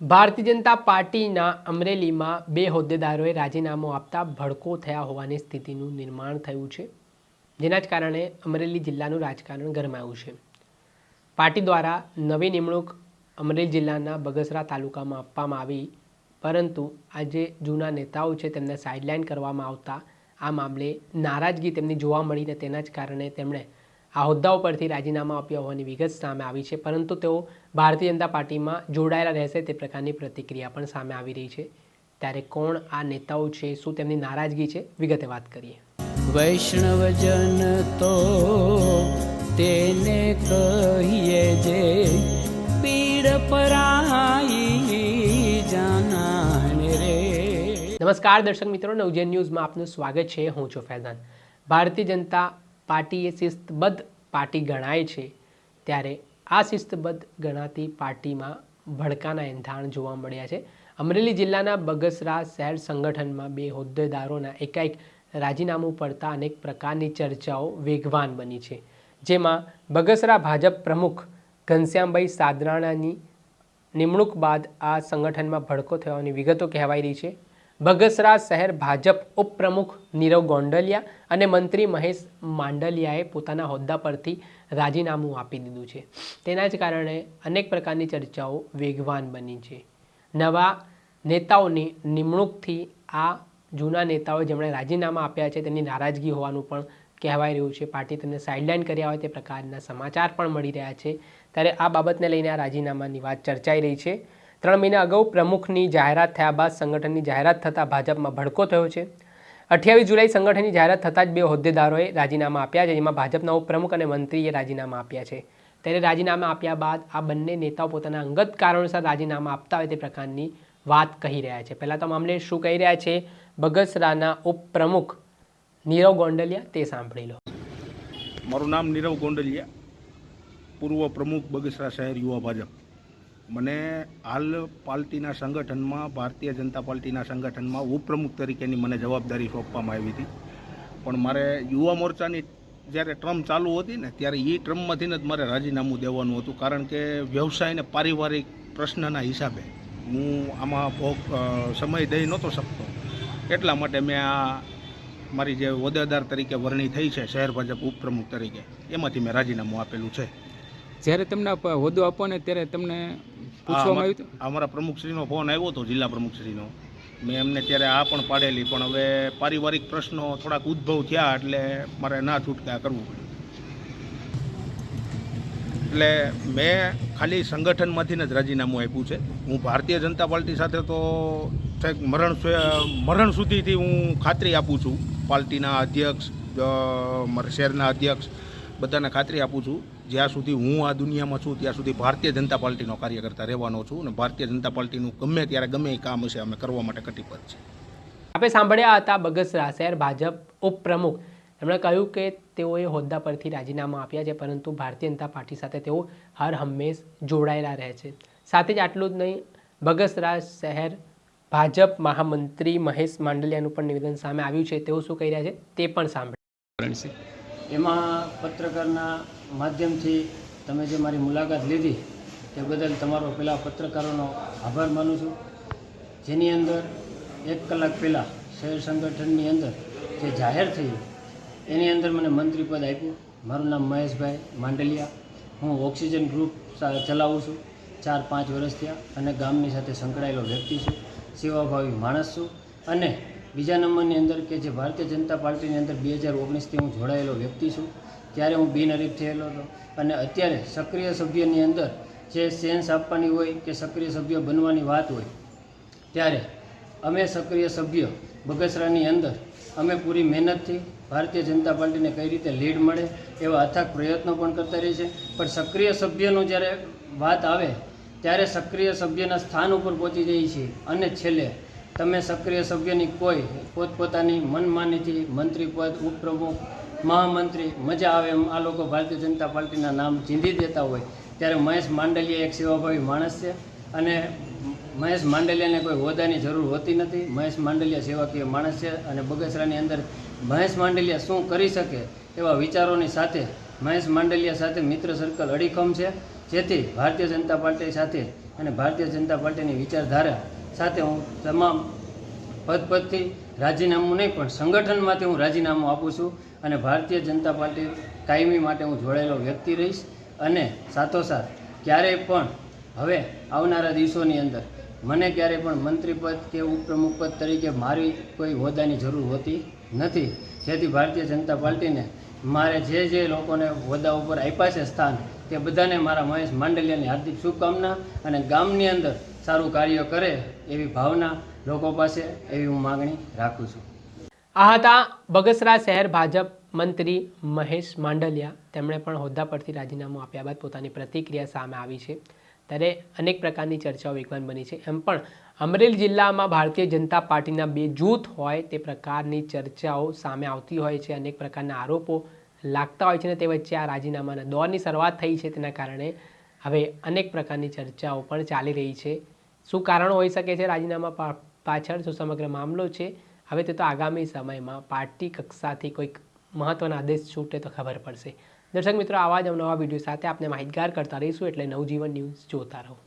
ભારતીય જનતા પાર્ટીના અમરેલીમાં બે હોદ્દેદારોએ રાજીનામું આપતા ભડકો થયા હોવાની સ્થિતિનું નિર્માણ થયું છે, જેના જ કારણે અમરેલી જિલ્લાનું રાજકારણ ગરમાયું છે. પાર્ટી દ્વારા નવી નિમણૂક અમરેલી જિલ્લાના બગસરા તાલુકામાં આપવામાં આવી, પરંતુ આજે જૂના નેતાઓ છે તેમને સાઇડલાઇન કરવામાં આવતા આ મામલે નારાજગી તેમની જોવા મળી ને તેના જ કારણે તેમણે આ હોદ્દાઓ પરથી રાજીનામા આપ્યા હોવાની વિગત સામે આવી છે પરંતુ તેઓ ભારતીય જનતા પાર્ટીમાં જોડાયેલા રહેશે તે પ્રકારની પ્રતિક્રિયા પણ સામે આવી રહી છે. ત્યારે કોણ આ નેતાઓ છે શું તેમની નારાજગી છે વિગતે વાત કરીએ. વૈષ્ણવજન તો તેને કહીએ જે પીડ પરાઈ જાનાને રે. નમસ્કાર દર્શક મિત્રો નવજેન ન્યૂઝમાં આપનું સ્વાગત છે. હું છું ફૈઝાન. ભારતીય જનતા પાર્ટી એ શિસ્તબદ્ધ પાર્ટી ગણાય છે, ત્યારે આ શિસ્તબદ્ધ ગણાતી પાર્ટીમાં ભડકાના એંધાણ જોવા મળ્યા છે. અમરેલી જિલ્લાના બગસરા શહેર સંગઠનમાં બે હોદ્દેદારોના એકાએક રાજીનામું પડતા અનેક પ્રકારની ચર્ચાઓ વેગવાન બની છે. જેમાં બગસરા ભાજપ પ્રમુખ ઘનશ્યામભાઈ સાદરાણાની નિમણૂક બાદ આ સંગઠનમાં ભડકો થવાની વિગતો કહેવાઈ રહી છે. બગસરા શહેર ભાજપ ઉપપ્રમુખ નીરવ ગોંડલિયા અને મંત્રી મહેશ માંડલિયાએ પોતાના હોદ્દા પરથી રાજીનામું આપી દીધું છે. તેના જ કારણે અનેક પ્રકારની ચર્ચાઓ વેગવાન બની છે. નવા નેતાઓની નિમણૂકથી આ જૂના નેતાઓએ જેમણે રાજીનામા આપ્યા છે તેની નારાજગી હોવાનું પણ કહેવાય રહ્યું છે. પાર્ટી તેમને સાઇડલાઇન કર્યા હોય તે પ્રકારના સમાચાર પણ મળી રહ્યા છે. ત્યારે આ બાબતને લઈને આ રાજીનામાની વાત ચર્ચાઈ રહી છે. ત્રણ મહિના અગાઉ પ્રમુખની જાહેરાત થયા બાદ સંગઠનની જાહેરાત થતાં ભાજપમાં ભડકો થયો છે. અઠ્યાવીસ જુલાઈ સંગઠનની જાહેરાત થતાં જ બે હોદ્દેદારોએ રાજીનામા આપ્યા છે, જેમાં ભાજપના ઉપપ્રમુખ અને મંત્રીએ રાજીનામા આપ્યા છે. ત્યારે રાજીનામા આપ્યા બાદ આ બંને નેતાઓ પોતાના અંગત કારણોસર રાજીનામા આપતા હોય તે પ્રકારની વાત કહી રહ્યા છે. પહેલાં તો મામલે શું કહી રહ્યા છે? બગસરાના ઉપપ્રમુખ નીરવ ગોંડલિયા, તે સાંભળી લો. મારું નામ નીરવ ગોંડલિયા, પૂર્વ પ્રમુખ બગસરા શહેર યુવા ભાજપ. મને હાલ પાર્ટીના સંગઠનમાં, ભારતીય જનતા પાર્ટીના સંગઠનમાં ઉપપ્રમુખ તરીકેની મને જવાબદારી સોંપવામાં આવી હતી. પણ મારે યુવા મોરચાની જ્યારે ટ્રમ ચાલુ હતી ને, ત્યારે એ ટ્રમ્પમાંથી જ મારે રાજીનામું દેવાનું હતું. કારણ કે વ્યવસાય અને પારિવારિક પ્રશ્નના હિસાબે હું આમાં ભોગ સમય દઈ નહોતો શકતો. એટલા માટે મેં આ મારી જે હોદ્દેદાર તરીકે વરણી થઈ છે, શહેર ભાજપ ઉપપ્રમુખ તરીકે, એમાંથી મેં રાજીનામું આપેલું છે. જ્યારે તમને હોદ્દો આપો ને, ત્યારે તમને પૂછવામાં આવ્યું હતું? અમારા પ્રમુખશ્રીનો ફોન આવ્યો હતો જિલ્લા પ્રમુખશ્રીનો. મેં એમને ત્યારે આ પણ પાડેલી પણ હવે પારિવારિક પ્રશ્નો થોડાક ઉદ્ભવ થયા એટલે મારે ના છૂટકા કરવું પડ્યું. એટલે મેં ખાલી સંગઠનમાંથી જ રાજીનામું આપ્યું છે. હું ભારતીય જનતા પાર્ટી સાથે તો છેક મરણ મરણ સુધીથી હું ખાતરી આપું છું. પાર્ટીના અધ્યક્ષ શહેરના અધ્યક્ષ બધાને ખાતરી આપું છું જ્યાં સુધી હું આ દુનિયામાં છું ત્યાં સુધી ભારતીય જનતા પાર્ટીનો કાર્યકર્તા રહેવાનો છું અને ભારતીય જનતા પાર્ટીનું ગમે ત્યારે ગમે એ કામ હશે અમે કરવા માટે કટિબદ્ધ છે આપણે સાંભળ્યા હતા બગસરા શહેર ભાજપ ઉપપ્રમુખ. એમણે કહ્યું કે તેઓએ હોદ્દા પરથી રાજીનામા આપ્યા છે પરંતુ ભારતીય જનતા પાર્ટી સાથે તેઓ હર હંમેશ જોડાયેલા રહે છે. સાથે જ આટલું જ નહીં બગસરા શહેર ભાજપ મહામંત્રી મહેશ માંડલિયાનું પણ નિવેદન સામે આવ્યું છે. તેઓ શું કહી રહ્યા છે તે પણ સાંભળ્યું એમાં પત્રકારના માધ્યમથી તમે જે મારી મુલાકાત લીધી, તે બદલ તમારો પેલા પત્રકારોનો આભાર માનું છું. જેની અંદર એક કલાક પહેલાં શહેર સંગઠનની અંદર જે જાહેર થયું એની અંદર મને મંત્રીપદ આપ્યું. મારું નામ મહેશભાઈ માંડલિયા. હું ઓક્સિજન ગ્રુપ ચલાવું છું. ચાર પાંચ વર્ષ થયા અને ગામની સાથે સંકળાયેલો વ્યક્તિ છું. સેવાભાવી માણસ છું. અને બીજા નંબરની અંદર કે જે ભારતીય જનતા પાર્ટીની અંદર બે હજાર ઓગણીસથી હું જોડાયેલો વ્યક્તિ છું. ત્યારે હું બિનહરીફ થયેલો હતો. અને અત્યારે સક્રિય સભ્યની અંદર જે સેન્સ આપવાની હોય કે સક્રિય સભ્ય બનવાની વાત હોય, ત્યારે અમે સક્રિય સભ્ય બગસરાની અંદર અમે પૂરી મહેનતથી ભારતીય જનતા પાર્ટીને કઈ રીતે લીડ મળે એવા અથાગ પ્રયત્નો પણ કરતા રહીએ છીએ. પણ સક્રિય સભ્યનું જ્યારે વાત આવે, ત્યારે સક્રિય સભ્યના સ્થાન ઉપર પહોંચી જઈએ છીએ. અને છેલ્લે તમે સક્રિય સભ્યની કોઈ પોતપોતાની મનમાનીથી મંત્રી પદ, ઉપપ્રમુખ, મહામંત્રી, મજા આવે એમ આ લોકો ભારતીય જનતા પાર્ટીના નામ ચીંધી દેતા હોય, ત્યારે મહેશ માંડલિયા એક સેવાભાવી માણસ છે અને મહેશ માંડલિયાને કોઈ હોદાની જરૂર હોતી નથી. મહેશ માંડલિયા સેવાકીય માણસ છે અને બગસરાની અંદર મહેશ માંડલિયા શું કરી શકે એવા વિચારોની સાથે મહેશ માંડલિયા સાથે મિત્ર સર્કલ અડીખમ છે. જેથી ભારતીય જનતા પાર્ટી સાથે અને ભારતીય જનતા પાર્ટીની વિચારધારા સાથે હું તમામ પદ પરથી રાજીનામું નહીં, પણ સંગઠનમાંથી હું રાજીનામું આપું છું અને ભારતીય જનતા પાર્ટી કાયમી માટે હું જોડાયેલો વ્યક્તિ રહીશ અને સાથોસાથ ક્યારેય પણ હવે આવનારા દિવસોની અંદર મને ક્યારેય પણ મંત્રી પદ કે ઉપપ્રમુખ પદ તરીકે મારી કોઈ હોદ્દાની જરૂર હોતી નથી. જેથી ભારતીય જનતા પાર્ટીને મારે જે જે લોકોને હોદ્દા ઉપર આપ્યા છે સ્થાન, તે બધાને મારા મહેશ માંડલિયાની હાર્દિક શુભકામના અને ગામની અંદર સારું કાર્ય કરે એવી ભાવના લોકો પાસે એવી હું માગણી રાખું છું. આ હતા બગસરા શહેર ભાજપ મંત્રી મહેશ માંડલિયા. તેમણે પણ હોદ્દા પરથી રાજીનામું આપ્યા બાદ પોતાની પ્રતિક્રિયા સામે આવી છે. ત્યારે અનેક પ્રકારની ચર્ચાઓ વેગવાન બની છે. એમ પણ અમરેલી જિલ્લામાં ભારતીય જનતા પાર્ટીના બે જૂથ હોય તે પ્રકારની ચર્ચાઓ સામે આવતી હોય છે. અનેક પ્રકારના આરોપો લાગતા હોય છે અને તે વચ્ચે આ રાજીનામાના દોરની શરૂઆત થઈ છે. તેના કારણે હવે અનેક પ્રકારની ચર્ચાઓ પણ ચાલી રહી છે. શું કારણો હોઈ શકે છે? રાજીનામા પાછળ શું સમગ્ર મામલો છે? હવે તે તો આગામી સમયમાં પાર્ટી કક્ષાથી કોઈક મહત્ત્વના આદેશ છૂટે તો ખબર પડશે. દર્શક મિત્રો, આવા જ નવા વીડિયો સાથે આપને માહિતગાર કરતા રહીશું. એટલે નવજીવન ન્યૂઝ જોતા રહો.